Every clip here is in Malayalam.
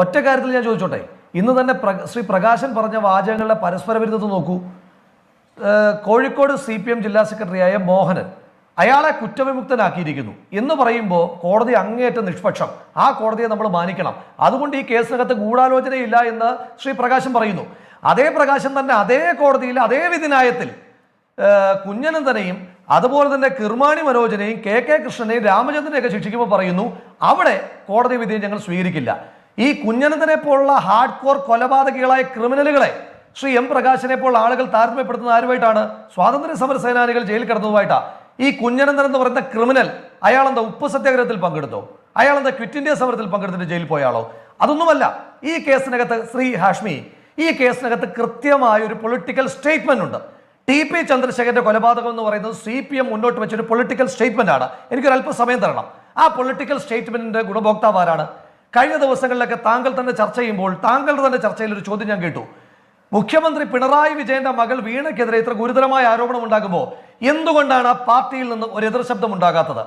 ഒറ്റ കാര്യത്തിൽ ഞാൻ ചോദിച്ചോട്ടെ? ഇന്ന് തന്നെ ശ്രീ പ്രകാശൻ പറഞ്ഞ വാചകങ്ങളുടെ പരസ്പര വിരുദ്ധത നോക്കൂ. കോഴിക്കോട് സി പി എം ജില്ലാ സെക്രട്ടറിയായ മോഹനൻ അയാളെ കുറ്റവിമുക്തനാക്കിയിരിക്കുന്നു. എന്ന് പറയുമ്പോൾ കോടതി അങ്ങേയറ്റം നിഷ്പക്ഷം. ആ കോടതിയെ നമ്മൾ മാനിക്കണം. അതുകൊണ്ട് ഈ കേസിനകത്ത് ഗൂഢാലോചനയില്ല എന്ന് ശ്രീ പ്രകാശൻ പറയുന്നു. അതേ പ്രകാശൻ തന്നെ അതേ കോടതിയിൽ അതേ വിധിനായത്തിൽ കുഞ്ഞനന്ദനെയും അതുപോലെ തന്നെ കിർമാണി മനോജനെയും കെ കെ കൃഷ്ണനെയും രാമചന്ദ്രനെയൊക്കെ ശിക്ഷിക്കുമ്പോൾ പറയുന്നു അവിടെ കോടതി വിധിയെ ഞങ്ങൾ സ്വീകരിക്കില്ല. ഈ കുഞ്ഞനന്ദനെ പോലുള്ള ഹാർഡ് കോർ കൊലപാതകികളായ ക്രിമിനലുകളെ ശ്രീ എം പ്രകാശിനെ പോലുള്ള ആളുകൾ താരതമ്യപ്പെടുത്തുന്ന ആരുമായിട്ടാണ് സ്വാതന്ത്ര്യ സമര സേനാനികൾ ജയിലിൽ കിടന്നതുമായിട്ടാ ഈ കുഞ്ഞനന്ദൻ എന്ന് പറയുന്ന ക്രിമിനൽ അയാളെന്താ ഉപ്പ് സത്യാഗ്രഹത്തിൽ പങ്കെടുത്തോ? അയാളെന്താ ക്വിറ്റ് ഇന്ത്യ സമരത്തിൽ പങ്കെടുത്തിട്ട് ജയിലിൽ പോയാളോ? അതൊന്നുമല്ല ഈ കേസിനകത്ത് ശ്രീ ഹാഷ്മി ഈ കേസിനകത്ത് കൃത്യമായ ഒരു പൊളിറ്റിക്കൽ സ്റ്റേറ്റ്മെന്റ് ഉണ്ട്. ടി പി ചന്ദ്രശേഖരന്റെ കൊലപാതകം എന്ന് പറയുന്നത് സി പി എം മുന്നോട്ട് വെച്ചൊരു പൊളിറ്റിക്കൽ സ്റ്റേറ്റ്മെന്റ് ആണ്. എനിക്കൊരു സമയം തരണം. ആ പൊളിറ്റിക്കൽ സ്റ്റേറ്റ്മെന്റിന്റെ ഗുണഭോക്താവ് ആരാണ്? കഴിഞ്ഞ ദിവസങ്ങളിലൊക്കെ താങ്കൾ തന്നെ ചർച്ച ചെയ്യുമ്പോൾ താങ്കൾ തന്നെ ചർച്ചയിൽ ഒരു ചോദ്യം ഞാൻ കേട്ടു. മുഖ്യമന്ത്രി പിണറായി വിജയന്റെ മകൾ വീണയ്ക്കെതിരെ ഇത്ര ഗുരുതരമായ ആരോപണം ഉണ്ടാകുമ്പോൾ എന്തുകൊണ്ടാണ് ആ പാർട്ടിയിൽ നിന്ന് ഒരു എതിർ ശബ്ദം ഉണ്ടാകാത്തത്?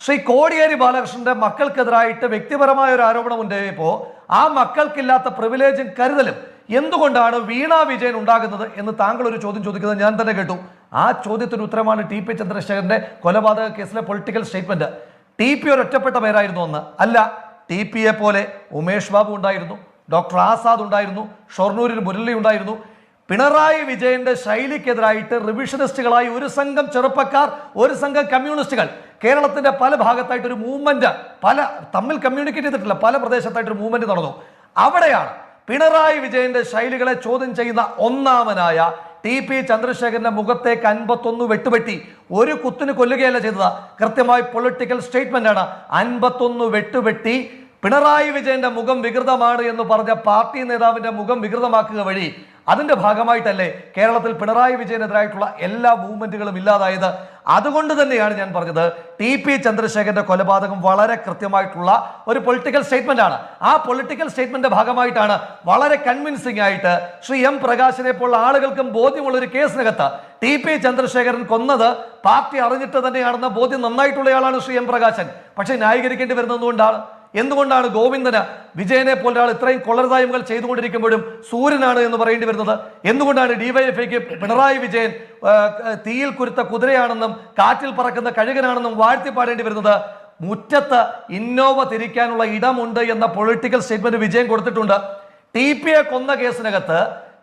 ശ്രീ കോടിയേരി ബാലകൃഷ്ണന്റെ മക്കൾക്കെതിരായിട്ട് വ്യക്തിപരമായ ഒരു ആരോപണം ഉണ്ടായപ്പോൾ ആ മക്കൾക്കില്ലാത്ത പ്രിവിലേജും കരുതലും എന്തുകൊണ്ടാണ് വീണ വിജയൻ ഉണ്ടാകുന്നത് എന്ന് താങ്കൾ ഒരു ചോദ്യം ചോദിക്കുന്നത് ഞാൻ തന്നെ കേട്ടു. ആ ചോദ്യത്തിന് ഉത്തരമാണ് ടി പി ചന്ദ്രശേഖരന്റെ കൊലപാതക കേസിലെ പൊളിറ്റിക്കൽ സ്റ്റേറ്റ്മെന്റ് ടി പി ഒരു ഒറ്റപ്പെട്ട പേരായിരുന്നു ഒന്ന് അല്ല ടി പി എ പോലെ ഉമേഷ് ബാബു ഉണ്ടായിരുന്നു ഡോക്ടർ ആസാദ് ഉണ്ടായിരുന്നു ഷൊർണൂരിൽ മുരളി ഉണ്ടായിരുന്നു. പിണറായി വിജയന്റെ ശൈലിക്കെതിരായിട്ട് റിവിഷനിസ്റ്റുകളായി ഒരു സംഘം ചെറുപ്പക്കാർ ഒരു സംഘം കമ്മ്യൂണിസ്റ്റുകൾ. കേരളത്തിന്റെ പല ഭാഗത്തായിട്ട് ഒരു മൂവ്മെന്റ് പല തമ്മിൽ കമ്മ്യൂണിക്കേറ്റ് ചെയ്തിട്ടില്ല പല പ്രദേശത്തായിട്ട് ഒരു മൂവ്മെന്റ് നടന്നു. അവിടെയാണ് പിണറായി വിജയന്റെ ശൈലികളെ ചോദ്യം ചെയ്യുന്ന ഒന്നാമനായ ടി പി ചന്ദ്രശേഖരന്റെ മുഖത്തേക്ക് അൻപത്തൊന്ന് വെട്ടുവെട്ടി ഒരു കുത്തിന് കൊല്ലുകയല്ല ചെയ്തത്. കൃത്യമായി പൊളിറ്റിക്കൽ സ്റ്റേറ്റ്മെന്റ് ആണ് അൻപത്തൊന്ന് വെട്ടുവെട്ടി പിണറായി വിജയന്റെ മുഖം വികൃതമാണ് എന്ന് പറഞ്ഞ പാർട്ടി നേതാവിന്റെ മുഖം വികൃതമാക്കുക വഴി അതിന്റെ ഭാഗമായിട്ടല്ലേ കേരളത്തിൽ പിണറായി വിജയനെതിരായിട്ടുള്ള എല്ലാ മൂവ്മെന്റുകളും ഇല്ലാതായത്? അതുകൊണ്ട് തന്നെയാണ് ഞാൻ പറഞ്ഞത് ടി പി ചന്ദ്രശേഖരന്റെ കൊലപാതകം വളരെ കൃത്യമായിട്ടുള്ള ഒരു പൊളിറ്റിക്കൽ സ്റ്റേറ്റ്മെന്റ് ആണ്. ആ പൊളിറ്റിക്കൽ സ്റ്റേറ്റ്മെന്റ് ഭാഗമായിട്ടാണ് വളരെ കൺവിൻസിംഗ് ആയിട്ട് ശ്രീ എം പ്രകാശിനെ പോലുള്ള ആളുകൾക്കും ബോധ്യമുള്ള ഒരു കേസിനകത്ത് ടി പി ചന്ദ്രശേഖരൻ കൊന്നത് പാർട്ടി അറിഞ്ഞിട്ട് തന്നെയാണെന്ന ബോധ്യം നന്നായിട്ടുള്ളയാളാണ് ശ്രീ എം പ്രകാശൻ. പക്ഷേ ന്യായീകരിക്കേണ്ടി വരുന്നതുകൊണ്ടാണ് എന്തുകൊണ്ടാണ് ഗോവിന്ദന് വിജയനെ പോലെ ഒരാൾ ഇത്രയും കൊള്ളരുതായ്മകൾ ചെയ്തുകൊണ്ടിരിക്കുമ്പോഴും സൂര്യനാണ് എന്ന് പറയേണ്ടി വരുന്നത്? എന്തുകൊണ്ടാണ് ഡിവൈഎഫ്ഐക്ക് പിണറായി വിജയൻ തീയിൽ കുരുത്ത കുതിരയാണെന്നും കാറ്റിൽ പറക്കുന്ന കഴുകനാണെന്നും വാഴ്ത്തി പാടേണ്ടി വരുന്നത്? മുറ്റത്ത് ഇന്നോവ തിരിക്കാനുള്ള ഇടമുണ്ട് എന്ന പൊളിറ്റിക്കൽ സ്റ്റേറ്റ്മെന്റ് വിജയം കൊടുത്തിട്ടുണ്ട്. ടി കൊന്ന കേസിനകത്ത്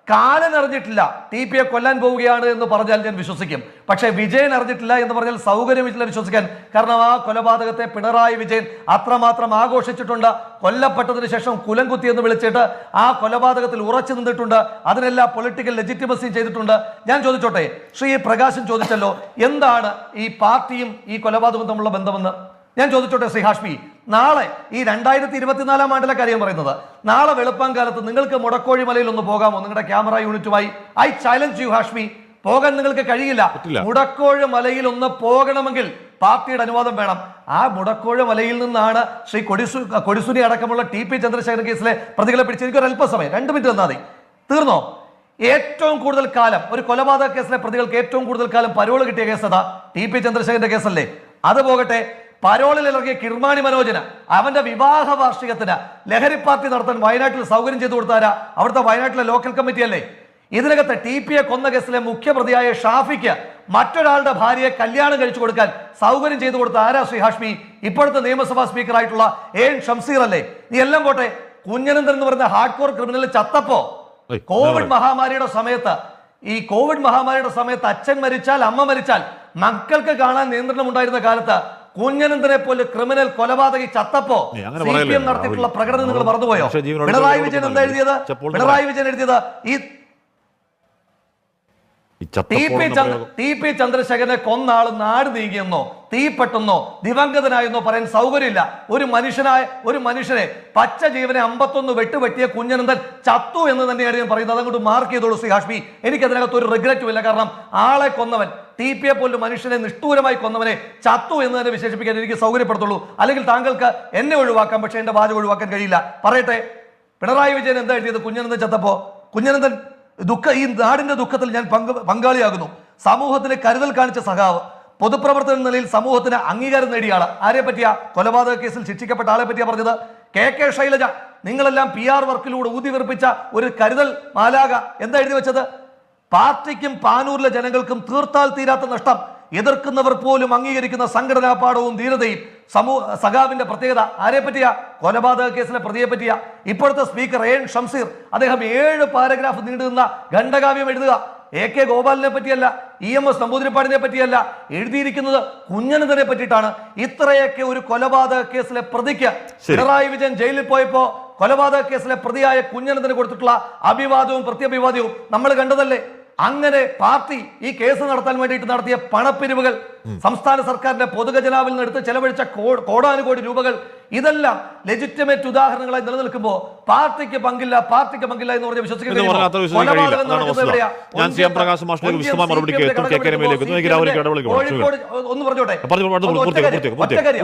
കാലൻ അറിഞ്ഞിട്ടില്ല. ടി പി എ കൊല്ലാൻ പോവുകയാണ് എന്ന് പറഞ്ഞാൽ ഞാൻ വിശ്വസിക്കും. പക്ഷേ വിജയൻ അറിഞ്ഞിട്ടില്ല എന്ന് പറഞ്ഞാൽ സൗകര്യമില്ല വിശ്വസിക്കാൻ. കാരണം ആ കൊലപാതകത്തെ പിണറായി വിജയൻ അത്രമാത്രം ആഘോഷിച്ചിട്ടുണ്ട്. കൊല്ലപ്പെട്ടതിന് ശേഷം കുലംകുത്തി എന്ന് വിളിച്ചിട്ട് ആ കൊലപാതകത്തിൽ ഉറച്ചു നിന്നിട്ടുണ്ട്. അതിനെല്ലാം പൊളിറ്റിക്കൽ ലെജിറ്റിമസിയും ചെയ്തിട്ടുണ്ട്. ഞാൻ ചോദിച്ചോട്ടെ ശ്രീ പ്രകാശൻ ചോദിച്ചല്ലോ എന്താണ് ഈ പാർട്ടിയും ഈ കൊലപാതകവും തമ്മിലുള്ള ബന്ധമെന്ന്? ഞാൻ ചോദിച്ചോട്ടെ ശ്രീ ഹാഷ്മി നാളെ ഈ രണ്ടായിരത്തി ഇരുപത്തിനാലാം ആണ്ടിലെ കാര്യം പറയുന്നത് നാളെ വെളുപ്പം കാലത്ത് നിങ്ങൾക്ക് മുടക്കോഴി മലയിൽ ഒന്ന് പോകാമോ? നിങ്ങളുടെ ക്യാമറ യൂണിറ്റുമായി ഐ ചാലഞ്ച് യു ഹാഷ്മി. പോകാൻ നിങ്ങൾക്ക് കഴിയില്ല. മുടക്കോഴ് മലയിൽ ഒന്ന് പോകണമെങ്കിൽ പാർട്ടിയുടെ അനുവാദം വേണം. ആ മുടക്കോഴ് മലയിൽ നിന്നാണ് ശ്രീ കൊടിസു കൊടിസുനി അടക്കമുള്ള ടി പി ചന്ദ്രശേഖരൻ കേസിലെ പ്രതികളെ പിടിച്ച് എനിക്കൊരു അല്പസമയം രണ്ട് മിനിറ്റ് തന്നാൽ മതി. തീർന്നോ? ഏറ്റവും കൂടുതൽ കാലം ഒരു കൊലപാതക കേസിലെ പ്രതികൾക്ക് ഏറ്റവും കൂടുതൽ കാലം പരോൾ കിട്ടിയ കേസ് അതാ ടി പി ചന്ദ്രശേഖരന്റെ കേസല്ലേ? അത് പോകട്ടെ. പരോളിൽ ഇറങ്ങിയ കിർമാണി മനോജന് അവന്റെ വിവാഹ വാർഷികത്തിന് ലഹരി പാർട്ടി നടത്താൻ വയനാട്ടിൽ സൗകര്യം ചെയ്തു കൊടുത്താരാ അവിടുത്തെ വയനാട്ടിലെ ലോക്കൽ കമ്മിറ്റി അല്ലേ? ഇതിനകത്ത് ടി പി എ കൊന്ന കേസിലെ മുഖ്യപ്രതിയായ ഷാഫിക്ക് മറ്റൊരാളുടെ ഭാര്യയെ കല്യാണം കഴിച്ചു കൊടുക്കാൻ സൗകര്യം ചെയ്തു കൊടുത്ത ആരാ ശ്രീ ഹാഷ്മി? ഇപ്പോഴത്തെ നിയമസഭാ സ്പീക്കറായിട്ടുള്ള എ എൻ ഷംസീർ അല്ലേ? നീ എല്ലാം പോട്ടെ കുഞ്ഞനന്ദൻ എന്ന് പറയുന്ന ഹാർഡ് കോർ ക്രിമിനൽ ചത്തപ്പോ? കോവിഡ് മഹാമാരിയുടെ സമയത്ത് ഈ കോവിഡ് മഹാമാരിയുടെ സമയത്ത് അച്ഛൻ മരിച്ചാൽ അമ്മ മരിച്ചാൽ മക്കൾക്ക് കാണാൻ നിയന്ത്രണം ഉണ്ടായിരുന്ന കാലത്ത് കുഞ്ഞനന്ദനെ പോലെ ക്രിമിനൽ കൊലപാതകി ചത്തപ്പോ സിപിഎം അങ്ങനെ സി പി എം നടത്തിയിട്ടുള്ള പ്രകടനം നിങ്ങൾ മറന്നുപോയോ? പിണറായി വിജയൻ എന്താ എഴുതിയത് പിണറായി വിജയൻ എഴുതിയത് ഈ ടി പി ചന്ദ്രശേഖരനെ കൊന്ന ആൾ നാട് നീങ്ങിയെന്നോ തീപ്പെട്ടെന്നോ ദിവംഗതനായെന്നോ പറയാൻ സൗകര്യമില്ല. ഒരു മനുഷ്യനായ ഒരു മനുഷ്യനെ പച്ച ജീവനെ അമ്പത്തൊന്ന് വെട്ടുവെട്ടിയ കുഞ്ഞനന്ദൻ ചത്തു എന്ന് തന്നെയാണ് ഞാൻ പറയുന്നത്. അതങ്ങോട്ട് മാർക്ക് ചെയ്തോളൂ ശ്രീ ഹാഷ്മി. എനിക്ക് അതിനകത്ത് ഒരു റിഗ്രറ്റും ഇല്ല. കാരണം ആളെ കൊന്നവൻ ടി പി എ പോലും മനുഷ്യനെ നിഷ്ഠൂരമായി കൊന്നവനെ ചത്തു എന്ന് തന്നെ വിശേഷിപ്പിക്കാൻ എനിക്ക് സൗകര്യപ്പെടുത്തുള്ളൂ. അല്ലെങ്കിൽ താങ്കൾക്ക് എന്നെ ഒഴിവാക്കാം പക്ഷേ എന്റെ വാചകം ഒഴിവാക്കാൻ കഴിയില്ല. പറയട്ടെ പിണറായി വിജയൻ എന്താ എഴുതിയത്? കുഞ്ഞനന്ദൻ ചത്തപ്പോ? കുഞ്ഞനന്ദൻ ദുഃഖ ഈ നാടിന്റെ ദുഃഖത്തിൽ ഞാൻ പങ്ക് പങ്കാളിയാകുന്നു. സമൂഹത്തിന് കരുതൽ കാണിച്ച സഖാവ് പൊതുപ്രവർത്തന നിലയിൽ സമൂഹത്തിന് അംഗീകാരം നേടിയ ആൾ. ആരെ പറ്റിയാ? കൊലപാതക കേസിൽ ശിക്ഷിക്കപ്പെട്ട ആളെ പറ്റിയാ പറഞ്ഞത്. കെ കെ ശൈലജ നിങ്ങളെല്ലാം പി ആർ വർക്കിലൂടെ ഊതി വിറപ്പിച്ച ഒരു കരുതൽ മാലാക എന്താ എഴുതി വെച്ചത്? പാർട്ടിക്കും പാനൂരിലെ ജനങ്ങൾക്കും തീർത്താൽ തീരാത്ത നഷ്ടം. എതിർക്കുന്നവർ പോലും അംഗീകരിക്കുന്ന സംഘടനാ പാഠവും ധീരതയും സമൂഹ സഖാവിന്റെ പ്രത്യേകത ആരെ പറ്റിയാ? കൊലപാതക കേസിലെ പ്രതിയെ പറ്റിയ. ഇപ്പോഴത്തെ സ്പീക്കർ എൻ ഷംസീർ അദ്ദേഹം ഏഴ് പാരഗ്രാഫ് നീണ്ടുനിന്ന ഖണ്ഡകാവ്യം എഴുതുക. എ കെ ഗോപാലിനെ പറ്റിയല്ല ഇ എം എസ് നമ്പൂതിരിപ്പാടിനെ പറ്റിയല്ല എഴുതിയിരിക്കുന്നത് കുഞ്ഞനന്തനെ പറ്റിയിട്ടാണ്. ഇത്രയൊക്കെ ഒരു കൊലപാതക കേസിലെ പ്രതിക്ക്. പിണറായി വിജയൻ ജയിലിൽ പോയപ്പോ കൊലപാതക കേസിലെ പ്രതിയായ കുഞ്ഞനന്തന് കൊടുത്തിട്ടുള്ള അഭിവാദവും പ്രത്യഭിവാദവും നമ്മൾ കണ്ടതല്ലേ? അങ്ങനെ പാർട്ടി ഈ കേസ് നടത്താൻ വേണ്ടിയിട്ട് നടത്തിയ പണപ്പിരിവുകൾ സംസ്ഥാന സർക്കാരിന്റെ പൊതുഖജനാവിൽ നിന്ന് എടുത്ത് ചെലവഴിച്ച കോടാനുകോടി രൂപകൾ ഇതെല്ലാം ലെജിറ്റിമേറ്റ് ഉദാഹരണങ്ങളായി നിലനിൽക്കുമ്പോൾ പാർട്ടിക്ക് പങ്കില്ല പാർട്ടിക്ക് പങ്കില്ല എന്ന് പറഞ്ഞ ഒന്ന് പറഞ്ഞോട്ടെ? ഒറ്റ കാര്യം.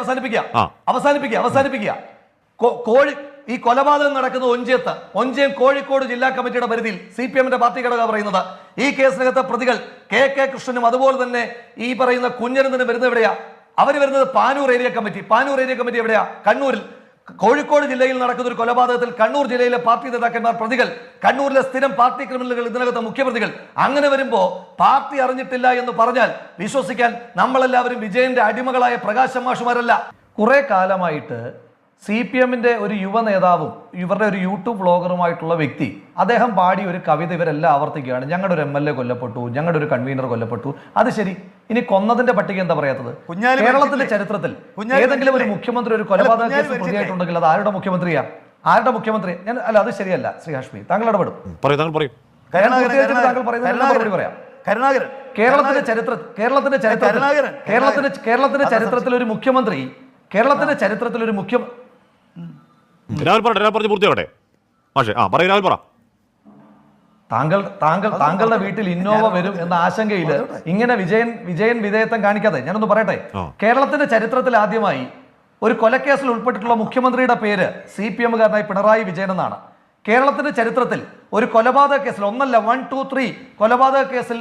അവസാനിപ്പിക്കുക അവസാനിപ്പിക്കുക അവസാനിപ്പിക്കുക. കോഴി ഈ കൊലപാതകം നടക്കുന്നത് ഒഞ്ചിയത്ത് ഒഞ്ചേം കോഴിക്കോട് ജില്ലാ കമ്മിറ്റിയുടെ പരിധിയിൽ സി പി എമ്മിന്റെ പാർട്ടി ഘടക പറയുന്നത്. ഈ കേസിനകത്തെ പ്രതികൾ കെ കെ കൃഷ്ണനും അതുപോലെ തന്നെ ഈ പറയുന്ന കുഞ്ഞനന്ദനും വരുന്നത് എവിടെയാ? അവർ വരുന്നത് Panur area committee. Panur area committee എവിടെയാ? കണ്ണൂരിൽ. കോഴിക്കോട് ജില്ലയിൽ നടക്കുന്ന ഒരു കൊലപാതകത്തിൽ കണ്ണൂർ ജില്ലയിലെ പാർട്ടി നേതാക്കന്മാർ പ്രതികൾ കണ്ണൂരിലെ സ്ഥിരം പാർട്ടി ക്രിമിനലുകൾ ഇതിനകത്ത് മുഖ്യപ്രതികൾ അങ്ങനെ വരുമ്പോൾ പാർട്ടി അറിഞ്ഞിട്ടില്ല എന്ന് പറഞ്ഞാൽ വിശ്വസിക്കാൻ നമ്മളെല്ലാവരും വിജയന്റെ അടിമകളായ പ്രകാശ് മാഷുമാരല്ല. കുറെ കാലമായിട്ട് സി പി എമ്മിന്റെ ഒരു യുവ നേതാവും ഇവരുടെ ഒരു യൂട്യൂബ് വ്ളോഗറുമായിട്ടുള്ള വ്യക്തി അദ്ദേഹം പാടിയ ഒരു കവിത ഇവരെല്ലാം ആവർത്തിക്കുകയാണ്. ഞങ്ങളുടെ ഒരു എം എൽ എ കൊല്ലപ്പെട്ടു ഞങ്ങളുടെ ഒരു കൺവീനർ കൊല്ലപ്പെട്ടു. അത് ശരി ഇനി കൊന്നതിന്റെ പട്ടിക എന്താ പറയാത്തത്? കുഞ്ഞാലി കേരളത്തിന്റെ ചരിത്രത്തിൽ ഏതെങ്കിലും ഒരു മുഖ്യമന്ത്രി ഒരു കൊലപാതക കേസ് പ്രതിയായിട്ടുണ്ടെങ്കിൽ അത് ആരുടെ മുഖ്യമന്ത്രിയാ? ആരുടെ മുഖ്യമന്ത്രി? ഞാൻ അല്ല അത് ശരിയല്ല ശ്രീ ഹാഷ്മി താങ്കൾ ഇടപെടും പറയൂ താങ്കൾ പറയൂ. കരുണാകരൻ, താങ്കൾ പറയുന്നതിന് കരുണാകരൻ, മറുപടി പറയാം. കരുണാകരൻ കേരളത്തിന്റെ ചരിത്ര കേരളത്തിന്റെ ചരിത്രത്തിൽ കേരളത്തിന്റെ കേരളത്തിന്റെ ചരിത്രത്തിൽ ഒരു മുഖ്യമന്ത്രി കേരളത്തിന്റെ ചരിത്രത്തിൽ ഒരു മുഖ്യ രാഹുൽ പറ രാഹുൽ പറഞ്ഞ് പൂർത്തിയാവട്ടെ. മാഷേ ആ പറയൂ രാഹുൽ പറ. താങ്കൾ താങ്കൾ താങ്കളുടെ വീട്ടിൽ ഇന്നോവ വരും എന്ന ആശങ്കയിൽ ഇങ്ങനെ വിജയൻ വിജയൻ വിധേയത്വം കാണിക്കാതെ ഞാനൊന്ന് പറയട്ടെ. കേരളത്തിന്റെ ചരിത്രത്തിൽ ആദ്യമായി ഒരു കൊലക്കേസിൽ ഉൾപ്പെട്ടിട്ടുള്ള മുഖ്യമന്ത്രിയുടെ പേര് സി പി എമ്മുകാരനായി പിണറായി വിജയൻ എന്നാണ് കേരളത്തിന്റെ ചരിത്രത്തിൽ ഒരു കൊലപാതക കേസിൽ ഒന്നല്ല വൺ ടു ത്രീ കൊലപാതക കേസിൽ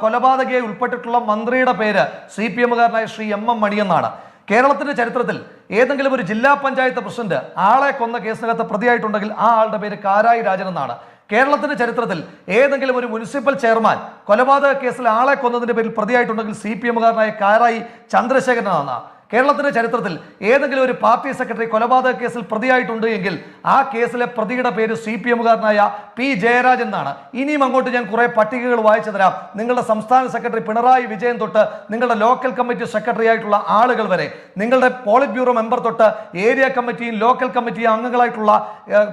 കൊലപാതകയെ ഉൾപ്പെട്ടിട്ടുള്ള മന്ത്രിയുടെ പേര് സി പി എമ്മുകാരനായ ശ്രീ എം എം മണി എന്നാണ് കേരളത്തിന്റെ ചരിത്രത്തിൽ ഏതെങ്കിലും ഒരു ജില്ലാ പഞ്ചായത്ത് പ്രസിഡന്റ് ആളെ കൊന്ന കേസിനകത്ത് പ്രതിയായിട്ടുണ്ടെങ്കിൽ ആ ആളുടെ പേര് കാരായി രാജൻ എന്നാണ്. കേരളത്തിന്റെ ചരിത്രത്തിൽ ഏതെങ്കിലും ഒരു മുനിസിപ്പൽ ചെയർമാൻ കൊലപാതക കേസിൽ ആളെ കൊന്നതിന്റെ പേരിൽ പ്രതിയായിട്ടുണ്ടെങ്കിൽ സി പി എമ്മുകാരനായ കാരായി ചന്ദ്രശേഖരനാണ് കേരളത്തിന്റെ ചരിത്രത്തിൽ ഏതെങ്കിലും ഒരു പാർട്ടി സെക്രട്ടറി കൊലപാതക കേസിൽ പ്രതിയായിട്ടുണ്ട് എങ്കിൽ ആ കേസിലെ പ്രതിയുടെ പേര് സി പി എമ്മുകാരനായ പി ജയരാജ് എന്നാണ്. ഇനിയും അങ്ങോട്ട് ഞാൻ കുറെ പട്ടികകൾ വായിച്ചു തരാം. നിങ്ങളുടെ സംസ്ഥാന സെക്രട്ടറി പിണറായി വിജയൻ തൊട്ട് നിങ്ങളുടെ ലോക്കൽ കമ്മിറ്റി സെക്രട്ടറി ആയിട്ടുള്ള ആളുകൾ വരെ നിങ്ങളുടെ പോളിറ്റ് ബ്യൂറോ മെമ്പർ തൊട്ട് ഏരിയ കമ്മിറ്റിയും ലോക്കൽ കമ്മിറ്റിയും അംഗങ്ങളായിട്ടുള്ള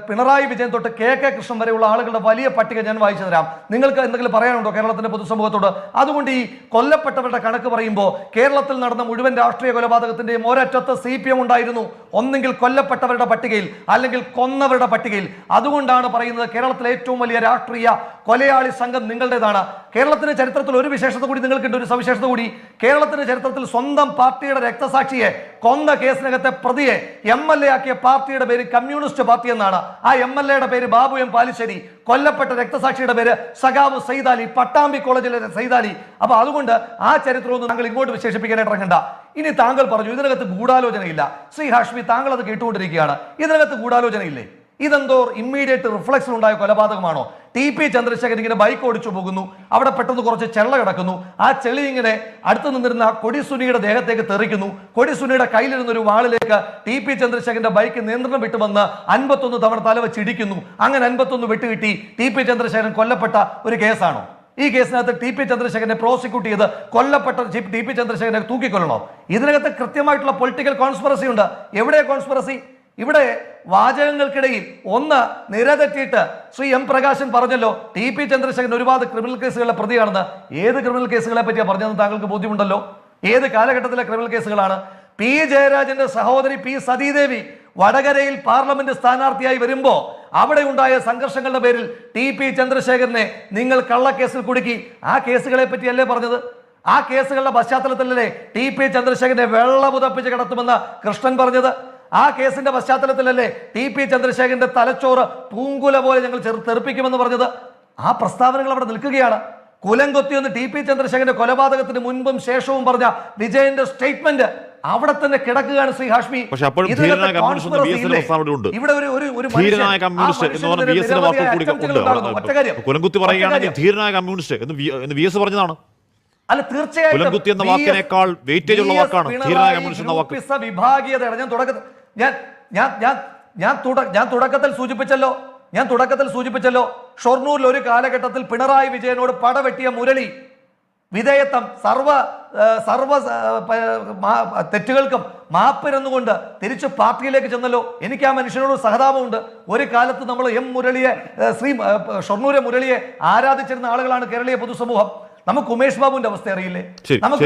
പിണറായി വിജയൻ തൊട്ട് കെ കെ കൃഷ്ണൻ വരെയുള്ള ആളുകളുടെ വലിയ പട്ടിക ഞാൻ വായിച്ചു തരാം. നിങ്ങൾക്ക് എന്തെങ്കിലും പറയാനുണ്ടോ കേരളത്തിന്റെ പൊതുസമൂഹത്തോട്? അതുകൊണ്ട് ഈ കൊല്ലപ്പെട്ടവരുടെ കണക്ക് പറയുമ്പോൾ കേരളത്തിൽ നടന്ന മുഴുവൻ രാഷ്ട്രീയ കൊലപാതകത്തിന്റെയും ഒരറ്റത്ത് സി പി എം ഉണ്ടായിരുന്നു. ഒന്നെങ്കിൽ കൊല്ലപ്പെട്ടവരുടെ പട്ടികയിൽ അല്ലെങ്കിൽ കൊന്നവരുടെ പട്ടികയിൽ. അതുകൊണ്ടാണ് പറയുന്നത് കേരളത്തിലെ ഏറ്റവും വലിയ രാഷ്ട്രീയ കൊലയാളി സംഘം നിങ്ങളുടേതാണ്. കേരളത്തിന്റെ ചരിത്രത്തിൽ ഒരു വിശേഷത കൂടി നിങ്ങൾക്കുണ്ട് ഒരു സവിശേഷത കൂടി. കേരളത്തിന്റെ ചരിത്രത്തിൽ സ്വന്തം പാർട്ടിയുടെ രക്തസാക്ഷിയെ കൊന്ന കേസിനകത്തെ പ്രതിയെ എം എൽ എ ആക്കിയ പാർട്ടിയുടെ പേര് കമ്മ്യൂണിസ്റ്റ് പാർട്ടി എന്നാണ്. ആ എം എൽ എയുടെ പേര് ബാബു എം പാലിശ്ശേരി കൊല്ലപ്പെട്ട രക്തസാക്ഷിയുടെ പേര് സഖാവ് സൈദാലി പട്ടാമ്പി കോളേജിലെ സൈദാലി അപ്പൊ അതുകൊണ്ട് ആ ചരിത്രമൊന്നും താങ്കൾ ഇങ്ങോട്ട് വിശേഷിപ്പിക്കാനായിട്ട് ഇറങ്ങണ്ട. ഇനി താങ്കൾ പറഞ്ഞു ഇതിനകത്ത് ഗൂഢാലോചനയില്ല. ശ്രീ ഹാഷ്മി താങ്കൾ അത് കേട്ടുകൊണ്ടിരിക്കുകയാണ്. ഇതിനകത്ത് ഗൂഢാലോചനയില്ലേ? ഇതെന്തോ ഇമ്മീഡിയറ്റ് റിഫ്ലക്ഷൻ ഉണ്ടായ കൊലപാതകമാണോ? ടി പി ചന്ദ്രശേഖരൻ ഇങ്ങനെ ബൈക്ക് ഓടിച്ചു പോകുന്നു. അവിടെ പെട്ടെന്ന് കുറച്ച് ചെള്ള കിടക്കുന്നു. ആ ചെളി ഇങ്ങനെ അടുത്ത് നിന്നിരുന്ന കൊടിസുനിയുടെ ദേഹത്തേക്ക് തെറിക്കുന്നു. കൊടിസുനിയുടെ കയ്യിലിരുന്ന ഒരു വാളിലേക്ക് ടി പി ചന്ദ്രശേഖരന്റെ ബൈക്ക് നിയന്ത്രണം വിട്ടു വന്ന് അൻപത്തൊന്ന് തവണ തല വെച്ചിടിക്കുന്നു അങ്ങനെ അൻപത്തൊന്ന് വിട്ടുകിട്ടി ടി പി ചന്ദ്രശേഖരൻ കൊല്ലപ്പെട്ട ഒരു കേസാണോ? ഈ കേസിനകത്ത് ടി പി ചന്ദ്രശേഖരനെ പ്രോസിക്യൂട്ട് ചെയ്ത് കൊല്ലപ്പെട്ട ടി പി ചന്ദ്രശേഖരനെ തൂക്കിക്കൊല്ലണോ? ഇതിനകത്ത് കൃത്യമായിട്ടുള്ള പൊളിറ്റിക്കൽ കോൺസ്പിറസി ഉണ്ട്. എവിടെ കോൺസ്പിറസി ഇവിടെ വാചകങ്ങൾക്കിടയിൽ ഒന്ന് നിരതെറ്റിയിട്ട് ശ്രീ എം പ്രകാശൻ പറഞ്ഞല്ലോ ടി പി ചന്ദ്രശേഖരൻ ഒരുപാട് ക്രിമിനൽ കേസുകളുടെ പ്രതിയാണെന്ന്. ഏത് ക്രിമിനൽ കേസുകളെ പറ്റിയാണ് പറഞ്ഞതെന്ന് താങ്കൾക്ക് ബോധ്യമുണ്ടല്ലോ? ഏത് കാലഘട്ടത്തിലെ ക്രിമിനൽ കേസുകളാണ് പി ജയരാജന്റെ സഹോദരി പി സതീദേവി വടകരയിൽ പാർലമെന്റ് സ്ഥാനാർത്ഥിയായി വരുമ്പോൾ അവിടെ ഉണ്ടായ സംഘർഷങ്ങളുടെ പേരിൽ ടി പി ചന്ദ്രശേഖരനെ നിങ്ങൾ കള്ളക്കേസിൽ കുടുക്കി. ആ കേസുകളെ പറ്റിയല്ലേ പറഞ്ഞത്? ആ കേസുകളുടെ പശ്ചാത്തലത്തിലല്ലേ ടി പി ചന്ദ്രശേഖരനെ വെള്ളമുതപ്പിച്ച് കിടത്തുമെന്ന് കൃഷ്ണൻ പറഞ്ഞത്? ആ കേസിന്റെ പശ്ചാത്തലത്തിലല്ലേ ടി പി ചന്ദ്രശേഖരന്റെ തലച്ചോറ് പൂങ്കുല പോലെ ഞങ്ങൾ ചെറു തെറിപ്പിക്കുമെന്ന് പറഞ്ഞത്? ആ പ്രസ്താവനകൾ അവിടെ നിൽക്കുകയാണ്. കുലംകൊത്തിയെന്ന് ടി പി ചന്ദ്രശേഖരന്റെ കൊലപാതകത്തിന് മുൻപും ശേഷവും പറഞ്ഞ വിജയന്റെ സ്റ്റേറ്റ്മെന്റ് അവിടെ തന്നെ കിടക്കുകയാണ് ശ്രീ ഹാഷ്മി? ഇവിടെ ഒരു ഒരു ധീരനായ കമ്മ്യൂണിസ്റ്റ് എന്ന് പറഞ്ഞ ബി എസിന്റെ വാക്കുകൾ കൂടി. ഉണ്ട്. കുലംകുത്തി പറയുകയാണെങ്കിൽ ധീരനായ കമ്മ്യൂണിസ്റ്റ് എന്ന് എസ് പറഞ്ഞതാണ്. അല്ല തീർച്ചയായിട്ടും കുലംകുത്തി എന്ന വാക്കിനേക്കാൾ വെയിറ്റേജ് ഉള്ള വാക്കാണ് ധീരനായ കമ്മ്യൂണിസ്റ്റ് എന്ന വാക്ക്. വിഭാഗീയതയാണ് ഞാൻ തുടക്കത്തിൽ ഞാൻ ഞാൻ ഞാൻ ഞാൻ തുട- ഞാൻ തുടക്കത്തിൽ സൂചിപ്പിച്ചല്ലോ. ഞാൻ തുടക്കത്തിൽ സൂചിപ്പിച്ചല്ലോ. ഷൊർണൂരിൽ ഒരു കാലഘട്ടത്തിൽ പിണറായി വിജയനോട് പടവെട്ടിയ മുരളി വിധേയത്വം സർവ സർവ തെറ്റുകൾക്കും മാപ്പിരുന്നുകൊണ്ട് തിരിച്ച് പാർട്ടിയിലേക്ക് ചെന്നല്ലോ. എനിക്ക് ആ മനുഷ്യനോട് സഹതാപമുണ്ട്. ഒരു കാലത്ത് നമ്മൾ എം മുരളിയെ ശ്രീ ഷൊർണൂരെ മുരളിയെ ആരാധിച്ചിരുന്ന ആളുകളാണ് കേരളീയ പൊതുസമൂഹം. നമുക്ക് ഉമേഷ് ബാബുവിന്റെ അവസ്ഥ അറിയില്ലേ? നമുക്ക്